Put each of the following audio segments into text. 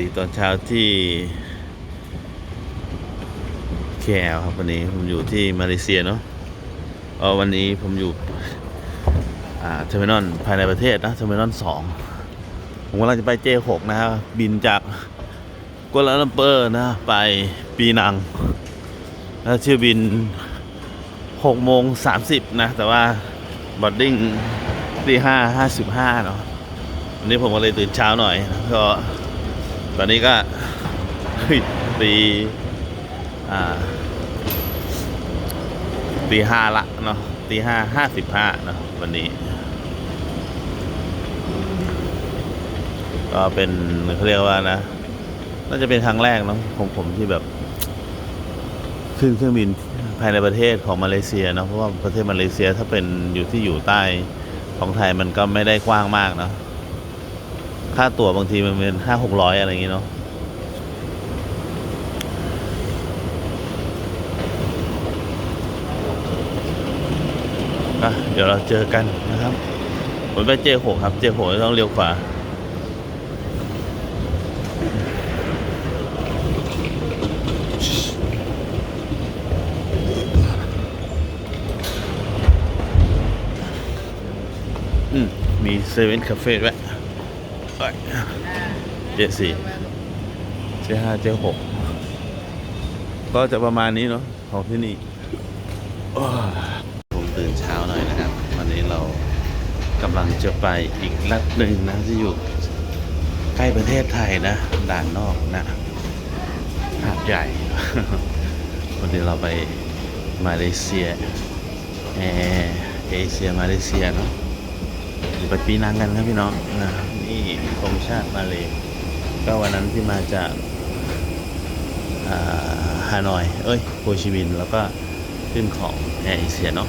ดีตอนเช้าที่แคลครับวันนี้ผมอยู่ที่มาเลเซียเนาะเออวันนี้ผมอยู่อ่าเทอร์มินอลภายในประเทศนะเทอร์มินอลสองผมกำลังจะไปเจหกนะครับบินจากกัวลาลัมเปอร์นะไปปีนังแล้วเที่ยวบินหกโมงสามสิบนะแต่ว่าบอดดิ้งตีห้าห้าสิบห้าเนาะวันนี้ผมก็เลยตื่นเช้าหน่อยก็ ตอนนี้ก็ตีอ่าตีห้าละเนาะตีห้าห้าสิบห้าเนาะวันนี้ ก็เป็นเขาเรียกว่านะน่าจะเป็นครั้งแรกเนาะของผมที่แบบขึ้นเครื่องบินภายในประเทศของมาเลเซียเนาะเพราะว่าประเทศมาเลเซียถ้าเป็นอยู่ที่อยู่ใต้ของไทยมันก็ไม่ได้กว้างมากเนาะ ค่าตั๋วบางทีมันเป็นห้าหกร้อยอะไรอย่างงี้เนาะอะเดี๋ยวเราเจอกันนะครับ ผมไปเจหกครับ เจหกต้องเลี้ยวขวาอืมมีเซเว่นคาเฟ่ด้วย เอ้ยเจ็ดสี่เจ็ดห้าเจ็ดหกก็จะประมาณนี้เนาะของที่นี่โอ้ยผมตื่นเช้าหน่อยนะครับ วันนี้เรากำลังจะไปอีกรัฐหนึ่งนะที่อยู่ใกล้ประเทศไทยนะ ด่านนอกนะหาดใหญ่ วันนี้เราไปมาเลเซียแอร์เอเชียมาเลเซียเนาะไปปีนังกันครับพี่น้องนะนี่ ธงชาติมาเลยก็วันนั้นที่มาจากฮานอย เอ้ยโฮชิมินห์แล้วก็ขึ้นของแอร์เอเชียเนาะ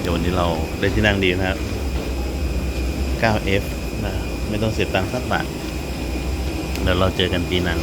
เดี๋ยววันนี้เราได้ที่นั่งดีนะครับ 9F นะ ไม่ต้องเสียตังค์สักบาท เดี๋ยวเราเจอกันปีนัง